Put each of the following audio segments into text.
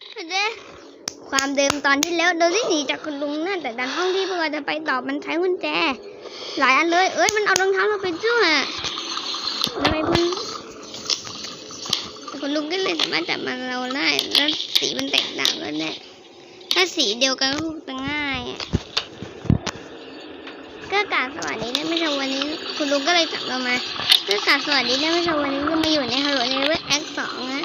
เด้ความเดิมตอนที่แล้วโดนที่หนีจากคุณลุงนั่นแต่ดันห้องที่พวกเราจะไปต่อมันใช้กุญแจ หลายอันเลย เอ้ยมันเอารองเท้าเราไปด้วยทำไมมันคุณลุงก็เลยสามารถจับมันเราได้แล้วสีมันแตกต่างกันเนี่ยถ้าสีเดียวกันก็คงจะง่ายอะก็กาสวัสดีนะไม่ใช่วันนี้ คุณลุงก็เลยจับเรามาก็กาสวัสดีนะไม่ใช่วันนี้ก็มาอยู่ในฮัลโหลในเว็บแอคสองนะ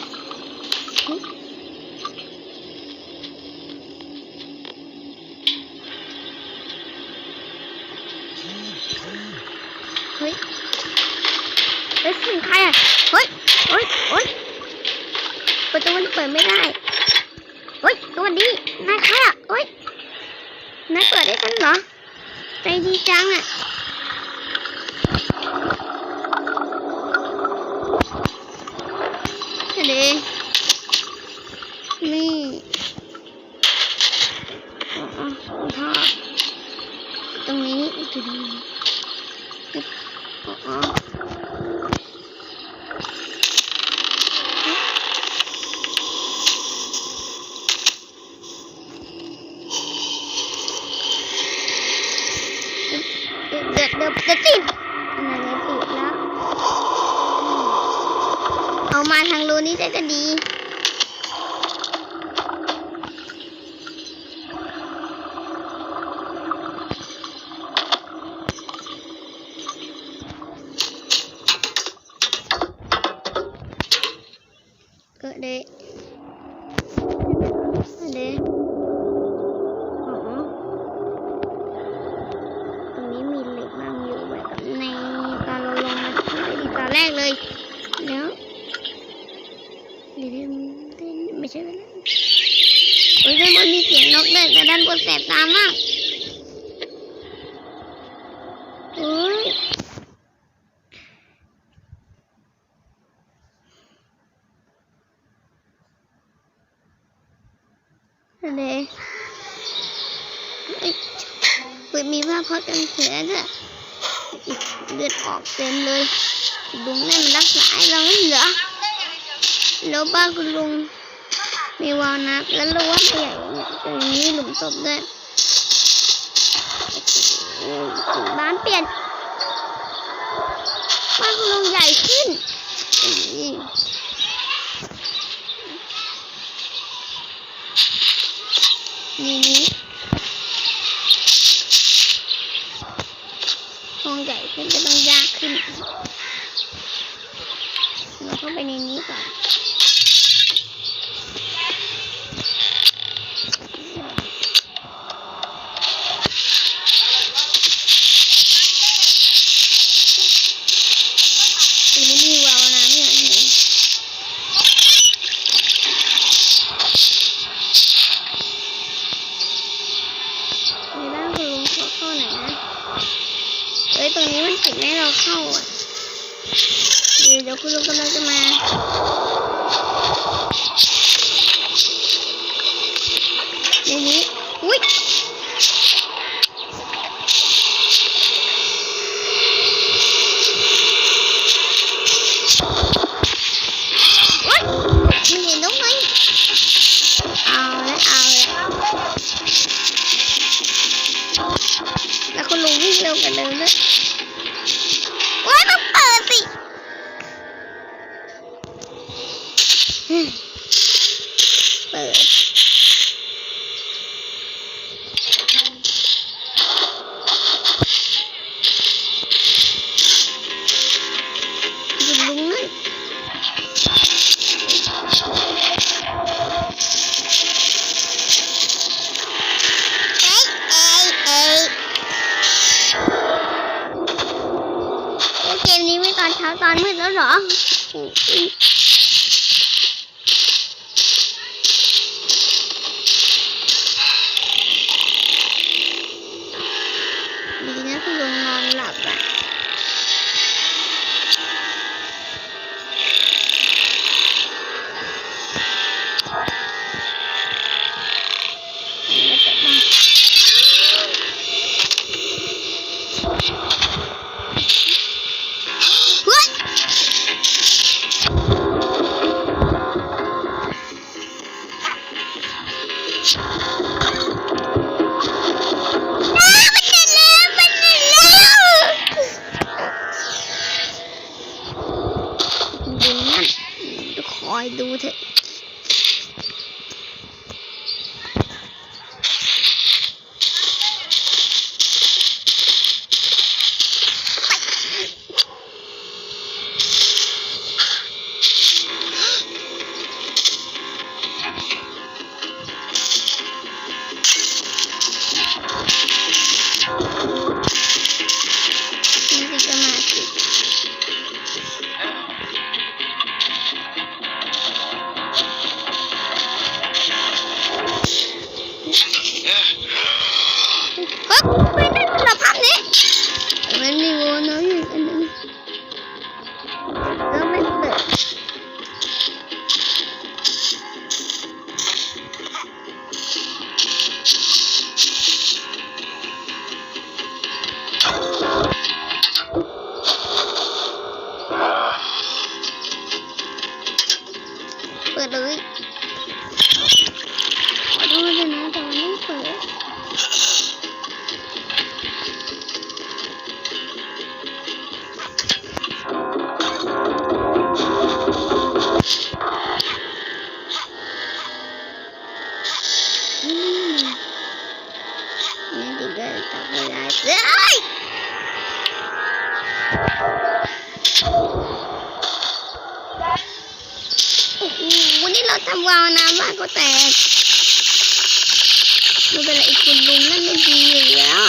เฮ้ยเฮ้ยเสียงใครอะเฮ้ยเฮ้ยเฮ้ยประตูมันเปิดไม่ได้เฮ้ยสวัสดีนายใครอะเฮ้ยนายเปิดได้กันเหรอ ใจดีจังอะเลนี่อ๋อพ่อตรงนี้จะดีอ๋อ เดี๋ยวเดี๋ยวเดี๋ยวติดนั่นไงติดแล้ว เอามาทางรูนี้จะจะดี ก็เดะเดะอ๋อตรงนี้มีเหล็กบางอยู่แบบกับในตอนเราลงมาที่ตอนแรกเลย แล้วเดี๋ยวเต้นไม่ใช่เวลาโอ้ยด้านบนมีเสียงนกด้วยแต่ด้านบนแสบตามากโอ้ย อะไร เอ้ยเฮ้ยมีผ้าพัดกันแผลด้วยเลือดออกเต็มเลยลุงนั่นมันรักษาให้เราไม่เหรอแล้วบ้านคุณลุงมีวาวน้ำแล้วรู้ว่าใหญ่เนี่ยตรงนี้หลุมศพด้วยบ้านเปลี่ยนบ้านคุณลุงใหญ่ขึ้น ในนี้ห้องใหญ่ขึ้นจะต้องยากขึ้นเราเข้าไปในนี้ก่อน เกมนี้ไม่ตอนเช้าตอนมืดแล้วหรอ I do take. โอ้โหวันนี้เราทำวาวน้ำมากก็แตกไม่เป็นไรคุณลุงนั่นไม่ดีอยู่แล้ว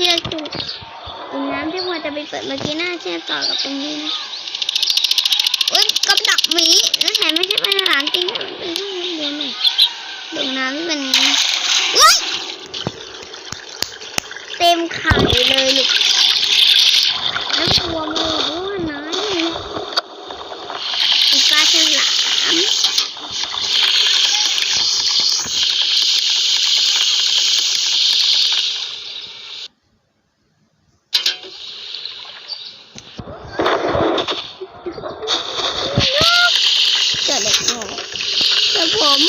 ชือกจุกอีกน้ำที่พอจะไปเปิดเมื่อกี้น่าเชื่อมต่อกับตรงนี้นะเอ้ยกับดักหมีแล้วแถมไม่ใช่ปลาฉลามจริงนะมันเป็นข้างบนหน่อยลงน้ำเป็นเฮ้ยเต็มไข่เลยลูกแล้วตัวมันรู้ว่าน้อยนี่อีปลาฉลาม เกิดเด็กงงแต่ผม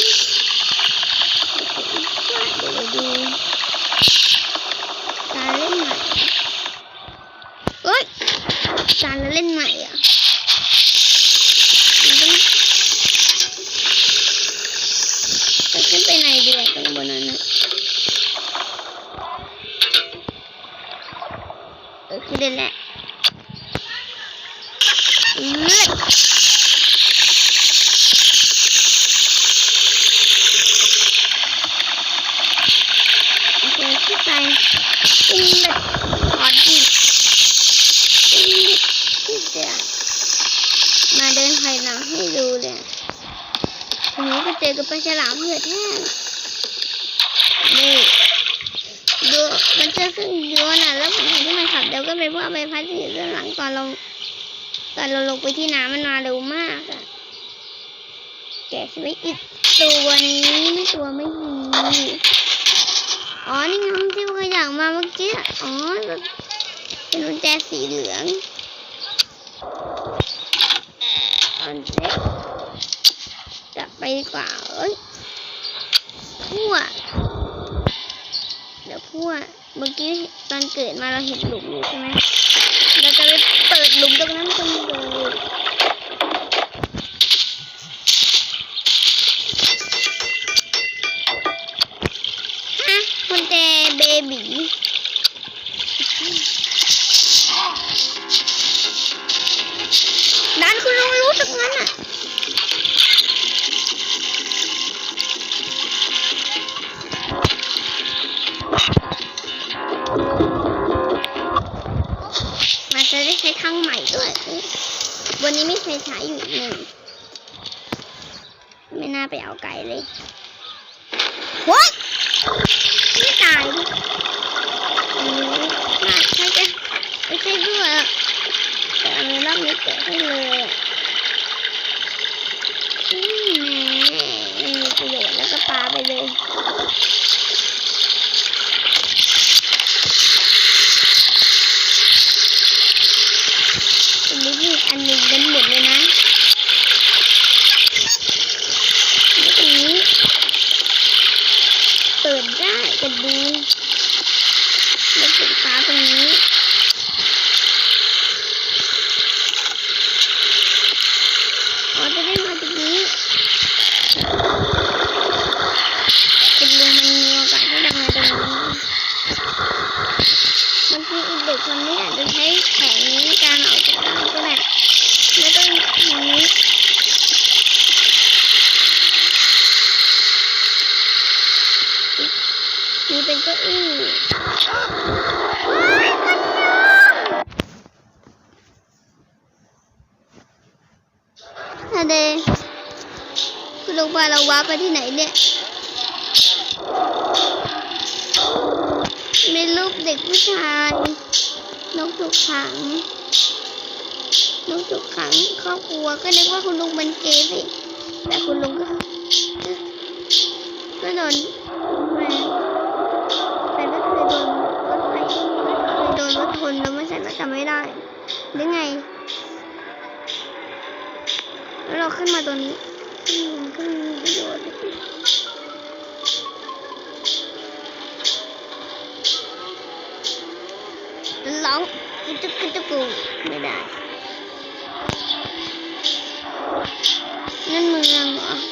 เดี๋ยวดูการเล่นใหม่เอ้ยการเล่นใหม่อะมันต้องจะขึ้นไปไหนดีอะตรงบนนั้นนะเออขึ้นได้แหละเลือด โอเคขึ้นไปขึ้นแบบขอดีขึ้นที่จะมาเดินถอยหลังให้ดูเลยทีนี้ก็เจอกับปลาฉลามเหือดแห้ง นี่ดูมันจะขึ้นโยนอะ แล้วผมเห็นที่มันขับเดี๋ยวก็ไปว่าใบพัดที่อยู่ด้านหลังตอนเราตอนเราลงไปที่น้ำมันมาเร็วมากอะแกะสวิตอีกตัวนี้ไม่ตัวไม่ดีอ๋อ นี่ไงห้องที่ว่าอยากมาเมื่อกี้ อ๋อ เป็นกุญแจสีเหลืองอันเซ็ตกลับไปดีกว่าเอ้ย พั่วเดี๋ยวพั่วเมื่อกี้ตอนเกิดมาเราเห็นหลุมอยู่ใช่ไหมเราจะไปเปิดหลุมตรงนั้นกันเลยฮะกุญแจเบบี นนี้ไม่เคยใช้อยู่หนึ่งไม่น่าไปเอาไก่เลยโว้ยไม่ตายดิโอ้ยน่าใช่จะไม่ใช่ด้วยแต่อันนี้รอบนี้เกิดให้เลยอะอืมแหมไม่มีประโยชน์แล้วก็ปาไปเลย อันนี้มีอันหนึ่งเป็นหมดเลยนะแล้วตรงนี้ เปิดได้จะดูแล้วสีฟ้าตรงนี้ อ๋อจะได้มาตรงนี้เป็นลุงมันมีโอกาสที่จะมาตรงนี้บางทีอีเด็กคนนี้อาจจะใช้แผนนี้การออกจากบ้านก็ได้แล้วก็อย่างนี้ มีเป็นเก้าอี้ว้ายกันยาเดคุณลุงพาเราว้าไปที่ไหนเนี่ย มีรูปเด็กผู้ชาย นกถูกขัง นกถูกขังครอบครัวก็นึกว่าคุณลุงเป็นเกย์สิ แต่คุณลุงก็ก็โดน ดนแล้วไม่ใช่ก็จำไม่ได้หรือไง แล้วเราขึ้นมาตัวนี้อืมมันก็มีประโยชน์ร้องกระจุกกระจุกกูไม่ได้นั่นเมืองเหรอ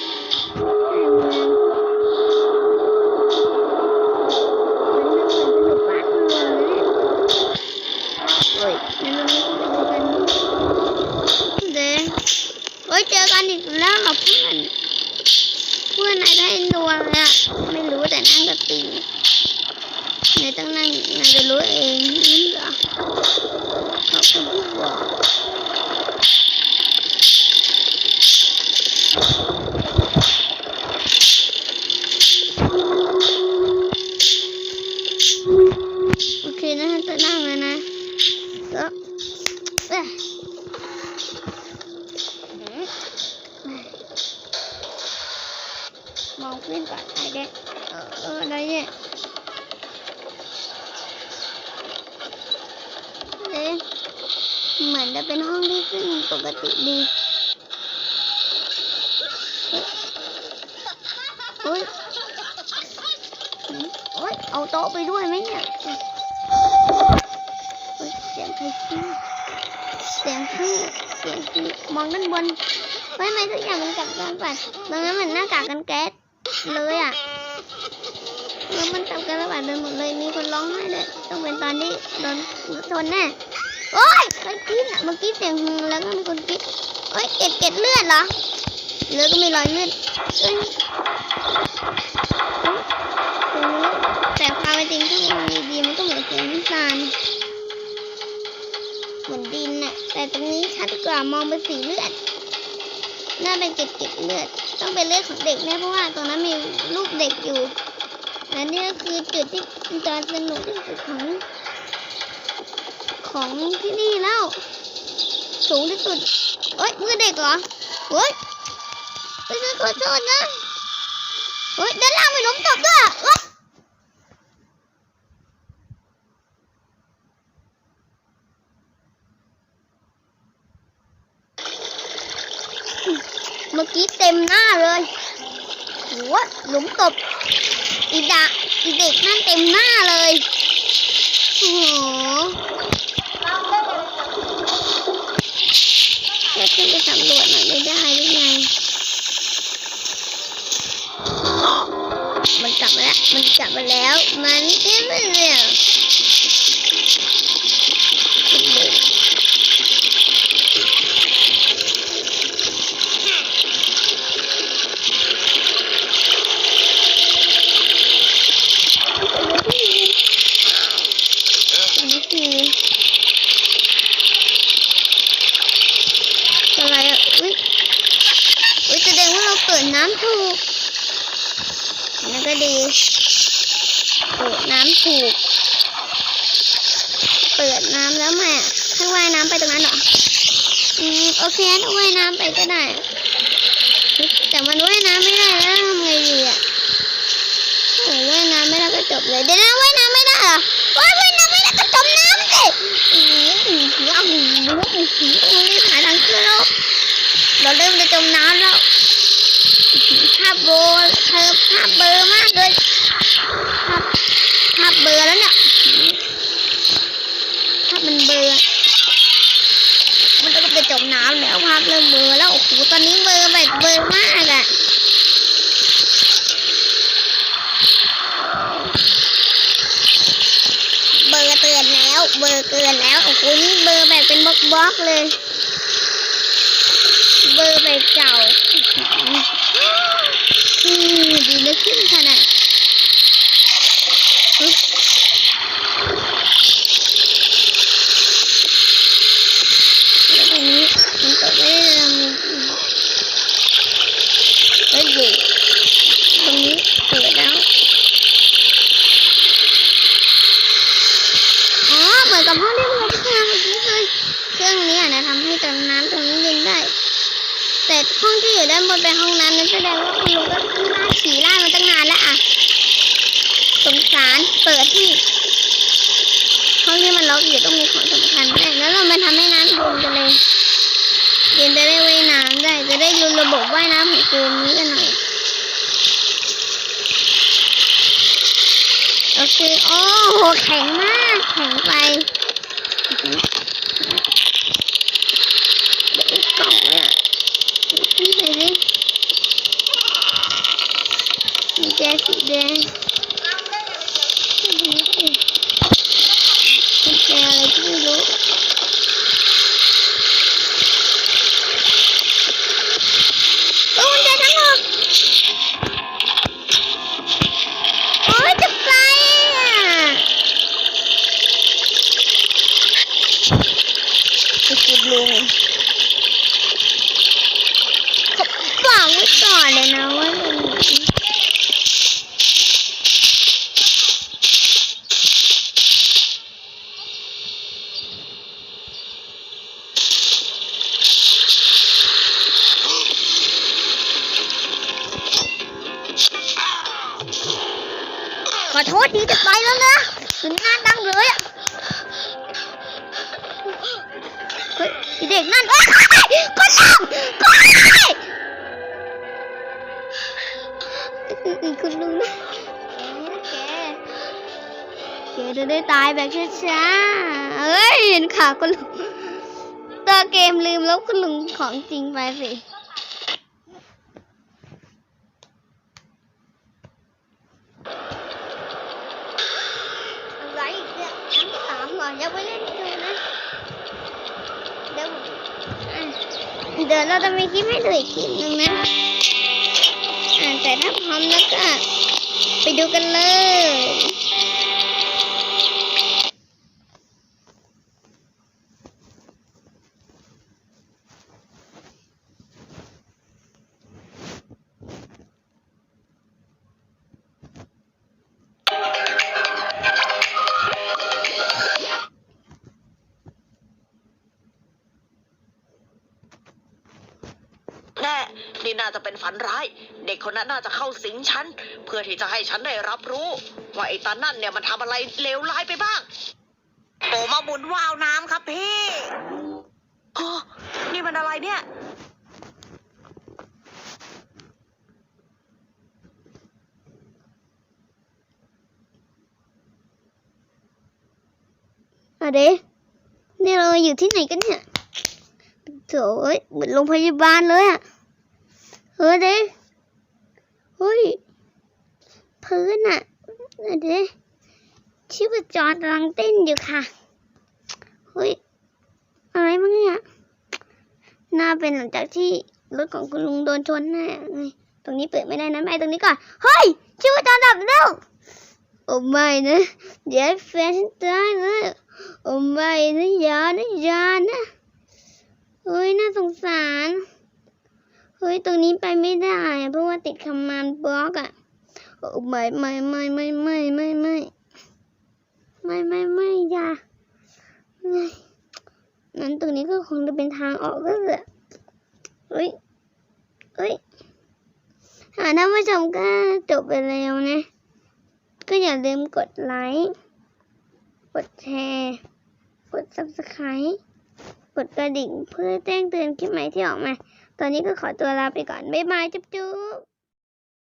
สียงขี้มองด้านบนไม่ไม่ทุกอย่างมันกลับกันไปตรงนั้นเหมือนหน้ากากกันแก๊สเลยอะเออมันกลับกันระบาดเดินหมดเลยมีคนร้องไห้เลยต้องเป็นตอนที่โดนรถชนแน่โอ้ยใครกินอะเมื่อกี้เสียงฮึงแล้วก็มีคนกินโอ้ยเก็ดเก็ดเลือดเหรอเลือดก็มีรอยเลือดเอ้ยโอ้โหแต่ความเป็นจริงถ้ามันมีดีมันก็เหมือนเสียงน้ำตาล เหมือนดินน่ะ แต่ตรงนี้ชัดกว่ามองเป็นสีเลือด น่าเป็นเกล็ดเลือด ต้องเป็นเลือดของเด็กแน่เพราะว่าตรงนั้นมีรูปเด็กอยู่ และนี่ก็คือจุดที่จะสนุกที่สุดของของที่นี่แล้ว สูงที่สุดเอ้ยมือเด็กเหรอเฮ้ยเฮ้ยขอโทษนะเฮ้ยด้านล่างมีล้มตบด้วยเอ้ย เมื่อกี้เต็มหน้าเลยโหัวหลุมตบอีดะอีเด็กนั่นเต็มหน้าเลยโอ้โหจะขึ้นไปสำรวจหน่อยไม่ได้หรือไงมันกลับมาแล้ว มันกลับมาแล้ว มันขึ้นมาแล้วอันนี้คืออะไรอะอุ้ยอุ้ยแสดงว่าเราเปิดน้ำถูกนั่นก็ดีเปิดน้ำถูก เปิดน้ำแล้วแม่ให้ว่ายน้ำไปตรงนั้นเหรอ อืม โอเคถ้าว่ายน้ำไปก็ได้ แต่มันว่ายน้ำไม่ได้แล้วทำไงดีอะโอ้ว่ายน้ำไม่ได้ก็จบเลย เดี๋ยวนะว่ายน้ำไม่ได้เหรอว่ายน้ำไม่ได้ก็จมน้ำสิว้าวรู้อืมโอ้ยหาทางขึ้นแล้วเราเริ่มจะจมน้ำแล้วภาพโบเธอภาพเบอร์มากเลยภาพภาพเบอร์แล้วเนี่ย ริ่มเบลอแล้วโอ้โหตอนนี้เบลอแบบเบลอมากอะเบลอเตือนแล้ว เบลอเกินแล้วโอ้โหนี่เบลอแบบเป็นบล็อกบล็อกเลย เบลอแบบเก่าอืมดีนะขึ้นขนาดอึ๊บแล้วตรงนี้มันตกไม่ได้เลยแล้วอยู่ตรงนี้เปิดแล้ว อ๋อเหมือนกับห้องที่เราเครื่องเมื่อกี้เลยเครื่องนี้อะนะทำให้ตรงน้ำตรงนี้เย็นได้ แต่ห้องที่อยู่ด้านบนเป็นห้องน้ำนั่นแสดงว่าคุณลุงก็ล่าฉี่ล่ามาตั้งนานแล้วอะสงสาร เปิดที่ห้องที่มันล็อกอยู่ต้องมีของสำคัญแน่แล้วเรามาทำให้น้ำเย็นกันเลยเย็นจะได้ว่ายน้ำได้ จะได้รู้ระบบว่ายน้ำของเกมนี้กันหน่อยโอเคโอ้โหแข็งมาก โทษทีจะไปแล้วนะถึงงานดังเลยอะเฮ้ยไอ้เด็กนั่นโอ๊ยก็ช่างก็ได้คุณลุงนะแกแกจะได้ตายแบบช้าๆเอ้ยเห็นขาคุณลุงตัวเกมลืมล้วคุณลุงของจริงไปสิ เดี๋ยวไปเล่นดูนะเดี๋ยวเดี๋ยวเราจะมีคลิปให้ดูอีกคลิปหนึ่งนะแต่ถ้าพร้อมแล้วก็ไปดูกันเลย นนั้นน่าจะเข้าสิงฉัน เพื่อที่จะให้ฉันได้รับรู้ ว่าไอ้ตานั่นเนี่ยมันทำอะไรเลวร้ายไปบ้างโอมาบุญวาวน้ำครับพี่โอ้นี่มันอะไรเนี่ย อะเดนี่เราอยู่ที่ไหนกันเนี่ยโถ่เอ้ยเหมือนโรงพยาบาลเลยอะเฮ้ยเด้ เฮ้ย พื้นอะอะเดชีพจรกำลังเต้นอยู่ค่ะ เฮ้ย อะไรมั้งเนี่ยน่าเป็นหลังจากที่รถของคุณลุงโดนชนแน่ตรงนี้เปิดไม่ได้นะไม่ตรงนี้ก่อน เฮ้ยชีพจรดับแล้วโอ้ไม่นะ เดี๋ยวแฟนฉันตายเลยโอ้ไม่นะยานะอย่านะเฮ้ยน่าสงสาร เฮ้ย ตรงนี้ไปไม่ได้ เพราะว่าติดคำมานบล็อกอะไม่ไม่ไม่ไม่ไม่ไม่ไม่ไม่ไม่ไม่อย่าไม่นั้นตรงนี้ก็คงจะเป็นทางออกก็แหละเฮ้ยเฮ้ยหาท่านผู้ชมก็จบไปแล้วนะ ก็อย่าลืมกดไลค์ กดแชร์ กด subscribe กดกระดิ่งเพื่อแจ้งเตือนคลิปใหม่ที่ออกมา ตอนนี้ก็ขอตัวลาไปก่อน บ๊ายบาย จุ๊บจุ๊บ